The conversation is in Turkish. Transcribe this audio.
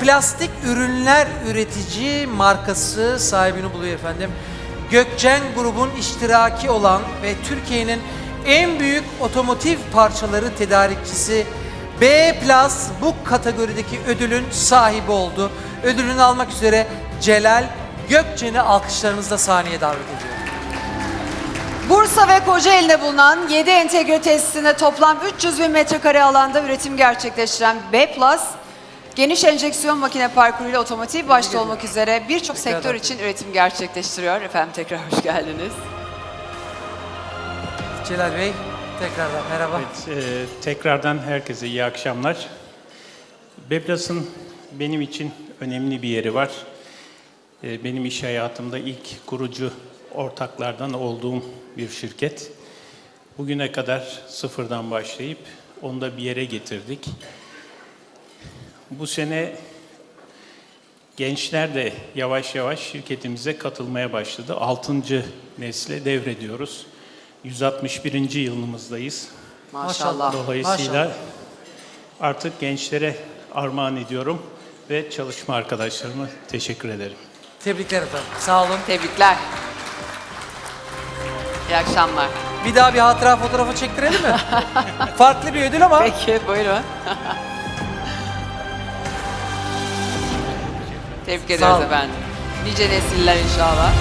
plastik ürünler üretici markası sahibini buluyor efendim. Gökçen grubun iştiraki olan ve Türkiye'nin en büyük otomotiv parçaları tedarikçisi B Plus bu kategorideki ödülün sahibi oldu. Ödülünü almak üzere Celal Gökçen'i alkışlarınızla sahneye davet ediyorum. Bursa ve Kocaeli'nde bulunan 7 entegre tesisinde toplam 300 bin metrekare alanda üretim gerçekleştiren B+, geniş enjeksiyon makine parkuruyla otomotiv başta olmak üzere birçok sektör için üretim gerçekleştiriyor. Efendim tekrar hoş geldiniz. Celal Bey tekrardan merhaba. Evet, e, tekrardan herkese iyi akşamlar. Beblas'ın benim için önemli bir yeri var. E, benim iş hayatımda ilk kurucu ortaklardan olduğum bir şirket. Bugüne kadar sıfırdan başlayıp onu da bir yere getirdik. Bu sene gençler de yavaş yavaş şirketimize katılmaya başladı. Altıncı nesle devrediyoruz. 161. yılımızdayız. Maşallah. Dolayısıyla Maşallah. artık gençlere armağan ediyorum ve çalışma arkadaşlarıma teşekkür ederim. Tebrikler efendim. Sağ olun. Tebrikler. İyi akşamlar. Bir daha bir hatıra fotoğrafı çektirelim mi? Farklı bir ödül ama Peki buyurun. Tebrik ederiz efendim. Nice nesiller inşallah.